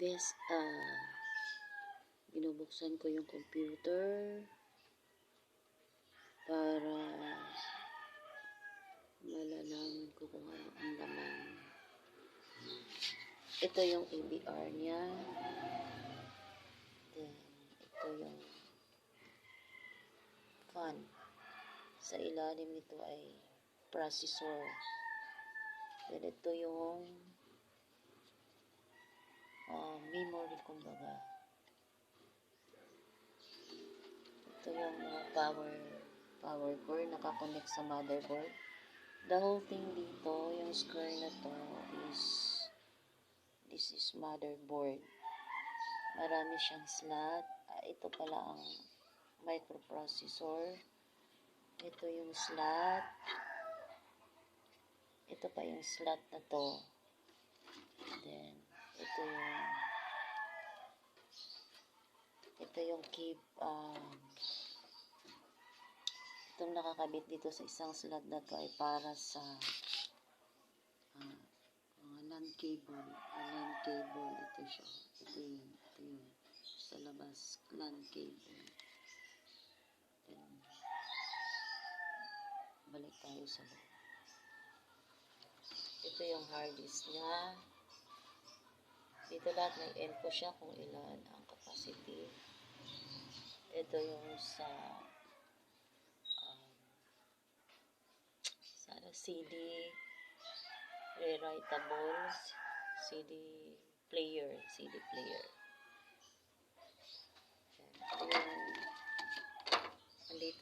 Bes, ah, binubuksan ko yung computer para malalaman ko kung ano ang laman. Ito yung ABR niya. Then, ito yung fan. Sa ilalim nito ay processor. Then, ito yung ah, memory, kumbaga. Ito yung mga power power core nakakonect sa motherboard. The whole thing dito, yung square na to is this is motherboard. Marami siyang slot. Ah, ito pala ang microprocessor. Ito yung slot. Ito pa yung slot na to. Then, ito yung ito yung key um, itong nakakabit dito sa isang slot na to ay para sa ah, mga LAN cable ah, LAN cable. Ito siya. Ito yun. Ito yun. Sa labas LAN cable. Then balik tayo sa loob. Ito yung hard disk niya. Dito lahat may info siya kung ilan ang capacity ito yung sa um, sa CD rewritable CD player CD player. Ito yung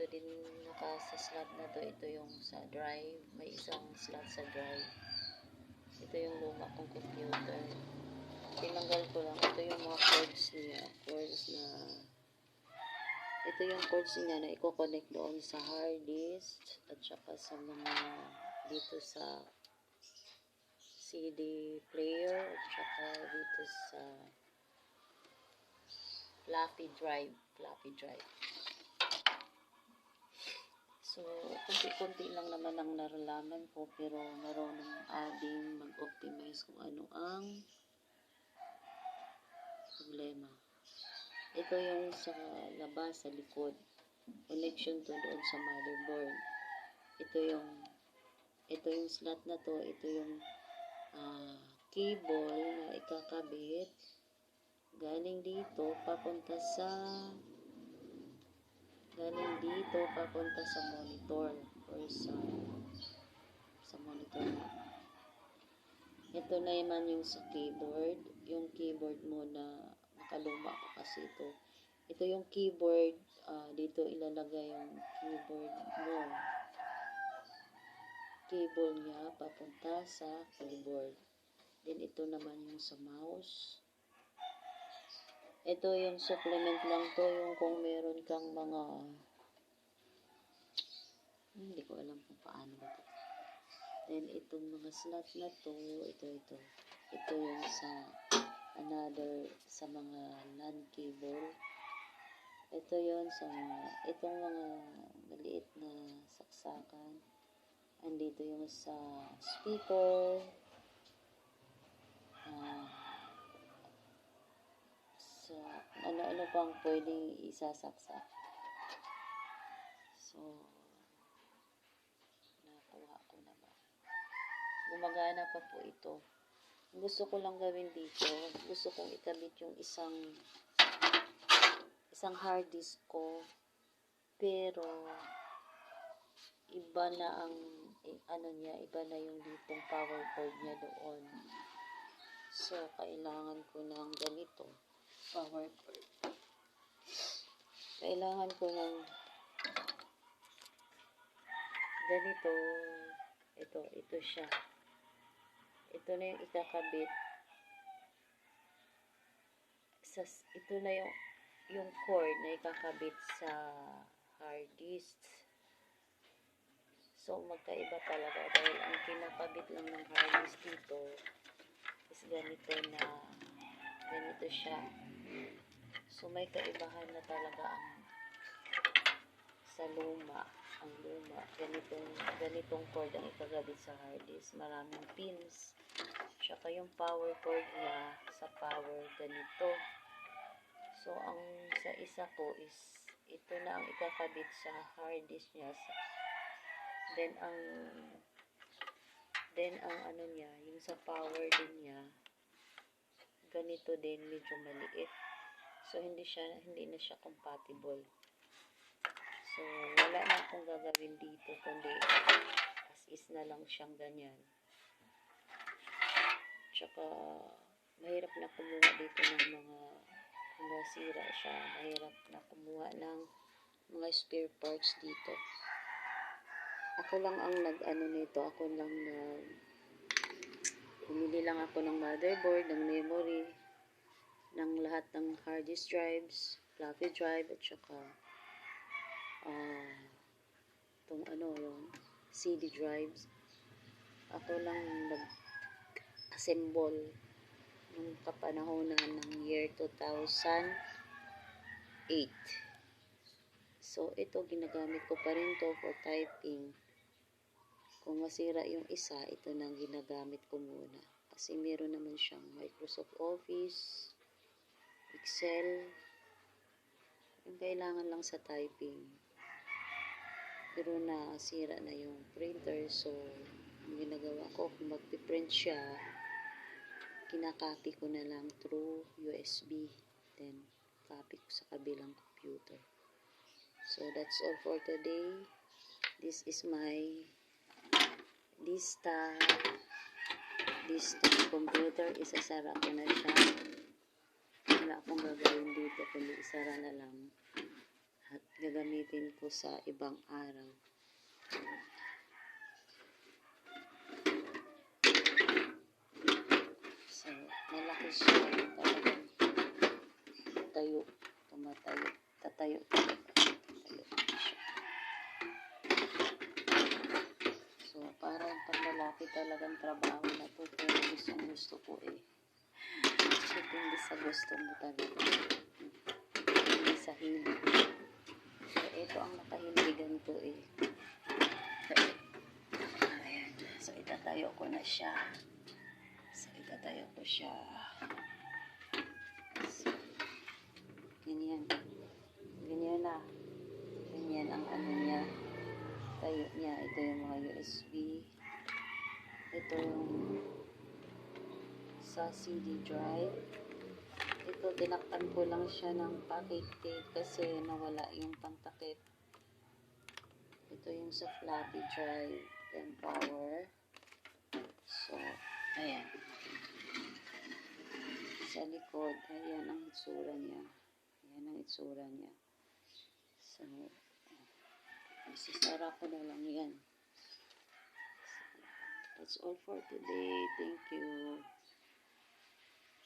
din naka sa slot na to. Ito yung sa drive. May isang slot sa drive. Ito yung luma kong computer. Tinanggal ko lang. Ito yung mga cords niya ito yung cords niya na i-connect doon sa hard disk at saka sa mga dito sa CD player at saka dito sa floppy drive floppy drive. So kunti-kunti lang naman ang naralaman ko pero marunong ading mag-optimize kung ano ang problema ito yung sa labas, sa likod. Connection to doon sa motherboard. Ito yung ito yung slot na to, ito yung ah, cable na ikakabit galing dito papunta sa galing dito papunta sa monitor or sa sa monitor ito na naman yung sa keyboard yung keyboard mo na nakaluma pa kasi ito. Ito yung keyboard ah, dito ilalagay yung keyboard mo. Cable niya papunta sa keyboard. Then ito naman yung sa mouse. Ito yung supplement lang to yung kung meron kang mga hindi ko alam kung paano ba to. Then itong mga slot na to ito ito. Ito yung sa another sa mga LAN cable ito yon sa mga itong mga maliit na saksakan. Andito yung sa speaker. Ah, sa ano-ano pang pwedeng isasaksak. So nakuha ko na ba gumagana pa po ito gusto ko lang gawin dito gusto kong ikabit yung isang isang hard disk ko. Pero iba na ang eh, ano niya iba na yung ditong power cord niya doon. So kailangan ko ng ganito power cord. Kailangan ko ng ganito ito ito siya ito na yung ikakabit sa ito na yung yung cord na ikakabit sa hard disk. So magkaiba talaga. Dahil ang kinakabit lang ng hard disk dito is ganito na ganito siya. So may kaibahan na talaga ang sa luma ang luma ganitong ganitong cord ang ikagabit sa hard disk maraming pins Tsaka yung power cord niya sa power ganito. So, ang sa isa ko is ito na ang ikakabit sa hard disk niya. Then, ang then, ang ano niya, yung sa power din niya, ganito din, medyo maliit. So, hindi siya, hindi na siya compatible. So, wala na akong gagawin dito, kundi as is na lang siyang ganyan. Tsaka, mahirap na kumuha dito ng mga, kung nasira siya, mahirap na kumuha ng mga spare parts dito. Ako lang ang nag-ano nito, ako lang nag, bumili lang ako ng motherboard, ng memory, ng lahat ng hard disk drives, floppy drive, at saka, ah, itong ano, yung CD drives. Ako lang nag-assemble nung kapanahonan ng year 2008. So, ito ginagamit ko pa rin to for typing. Kung masira yung isa, ito nang ginagamit ko muna. Kasi meron naman siyang Microsoft Office, Excel, yung kailangan lang sa typing. Pero nasira na yung printer, so ang ginagawa ko, kung magpiprint siya, kinakopy ko na lang through USB. Then, copy ko sa kabilang computer. So, that's all for today. This is my lista. Lista computer. Isasara ko na siya. Wala akong gagawin dito, kundi isara na lang. At gagamitin ko sa ibang araw. So, malaki siya. Talagang tayo. Tumatayo. Tatayo. Tatayo. So, parang pag malaki talagang trabaho na to. Pero gustong gusto ko eh. Depende sa gusto mo talaga. Hindi sa hilig. Ito ang nakahiligan ko eh. So, itatayo ko na siya. So, itatayo ko siya. So, ganyan. Ganyan na. Ganyan ang ano niya. Tayo niya. Ito yung mga USB. Ito yung sa CD drive. Ito, tinakpan ko lang siya ng pocket tape kasi nawala yung pangtakip. Ito yung sa floppy drive and power. So, ayan. Sa likod, ayan ang itsura niya. Ayan ang itsura niya. So, isisara ko na lang yan. That's all for today. Thank you.